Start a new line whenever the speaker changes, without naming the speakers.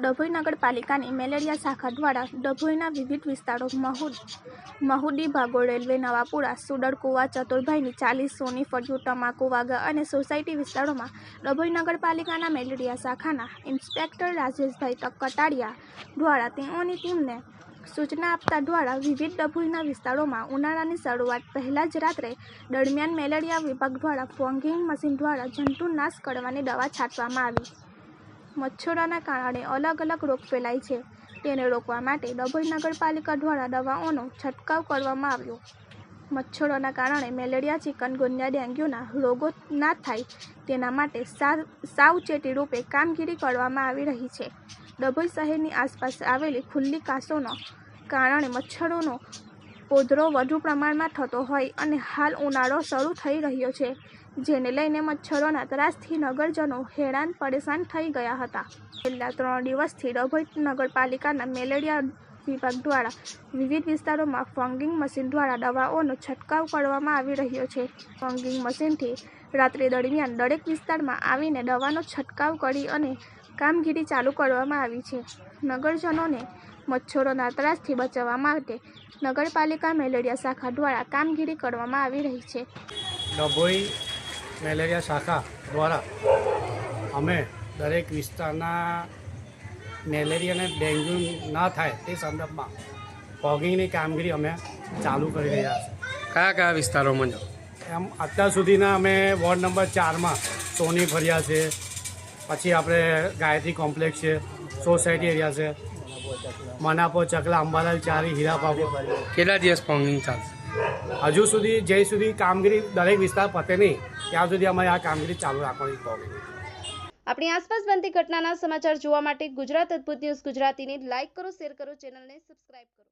ડભોઈ નગરપાલિકાની મેલેરિયા શાખા દ્વારા ડભોઈના વિવિધ વિસ્તારો, મહુદ, મહુડી ભાગોળ રેલવે, નવાપુરા સુડરકુવા ચતુરભાઈની ચાલીસ, સોની ફળિયું, તમાકુ વાગા અને સોસાયટી વિસ્તારોમાં ડભોઈ નગરપાલિકાના મેલેરિયા શાખાના ઇન્સ્પેક્ટર રાજેશભાઈ કટારિયા દ્વારા તેઓની ટીમને સૂચના આપતા દ્વારા વિવિધ ડભોઈના વિસ્તારોમાં ઉનાળાની શરૂઆત પહેલાં જ રાત્રે દરમિયાન મેલેરિયા વિભાગ દ્વારા ફોગિંગ મશીન દ્વારા જંતુનાશ કરવાની દવા છાંટવામાં આવી. મચ્છરોના કારણે અલગ અલગ રોગ ફેલાય છે. તેને રોકવા માટે ડભોઈ નગરપાલિકા દ્વારા દવાઓનો છંટકાવ કરવામાં આવ્યો. મચ્છરોના કારણે મેલેરિયા ચિકનગુન્યા ડેન્ગ્યુના રોગો ના થાય તેના માટે સાવચેતી રૂપે કામગીરી કરવામાં આવી રહી છે. ડભોઈ શહેરની આસપાસ આવેલી ખુલ્લી કાંસોનો કારણે મચ્છરોનો પોદરો વધુ પ્રમાણમાં થતો હોય અને હાલ ઉનાળો શરૂ થઈ રહ્યો છે, જેને લઈને મચ્છરોના ત્રાસથી નગરજનો હેરાન પરેશાન થઈ ગયા હતા. છેલ્લા ત્રણ દિવસથી ડભોઈ નગરપાલિકાના મેલેરિયા વિભાગ દ્વારા વિવિધ વિસ્તારોમાં ફોંગિંગ મશીન દ્વારા દવાઓનો છંટકાવ કરવામાં આવી રહ્યો છે. ફોંગિંગ મશીનથી રાત્રિ દરમિયાન દરેક વિસ્તારમાં આવીને દવાનો છંટકાવ કરી અને કામગીરી ચાલુ કરવામાં આવી છે. નગરજનોને મચ્છરોના ત્રાસથી બચાવવા માટે નગરપાલિકા મેલેરિયા શાખા દ્વારા કામગીરી કરવામાં આવી રહી છે.
ડભોઈ મેલેરિયા શાખા દ્વારા અમે દરેક વિસ્તારના મેલેરિયા અને ડેન્ગ્યુ ના થાય તે સંદર્ભમાં ફોગિંગની કામગીરી અમે ચાલુ કરી રહ્યા છીએ.
કયા કયા વિસ્તારોમાં
એમ અત્યાર સુધીના અમે વોર્ડ નંબર ચારમાં સોની ફરિયા છે પછી આપણે ગાયત્રી કોમ્પ્લેક્સ છે સોસાયટી એરિયા છે મનાપો ચકલા અંબાલાલ ચારી હીરાપાપો.
કેટલા દિવસ ફોંગિંગ ચાલશે?
હજુ સુધી જ્યાં સુધી કામગીરી દરેક વિસ્તાર પતે નહીં ત્યાં સુધી અમારે આ કામગીરી ચાલુ રાખવાની ફોગિંગ
આપણી આસપાસ બનતી ઘટનાના સમાચાર જોવા માટે ગુજરાત અદ્ભુત ન્યૂઝ ગુજરાતીને લાઇક કરો શેર કરો ચેનલને સબસ્ક્રાઇબ કરો.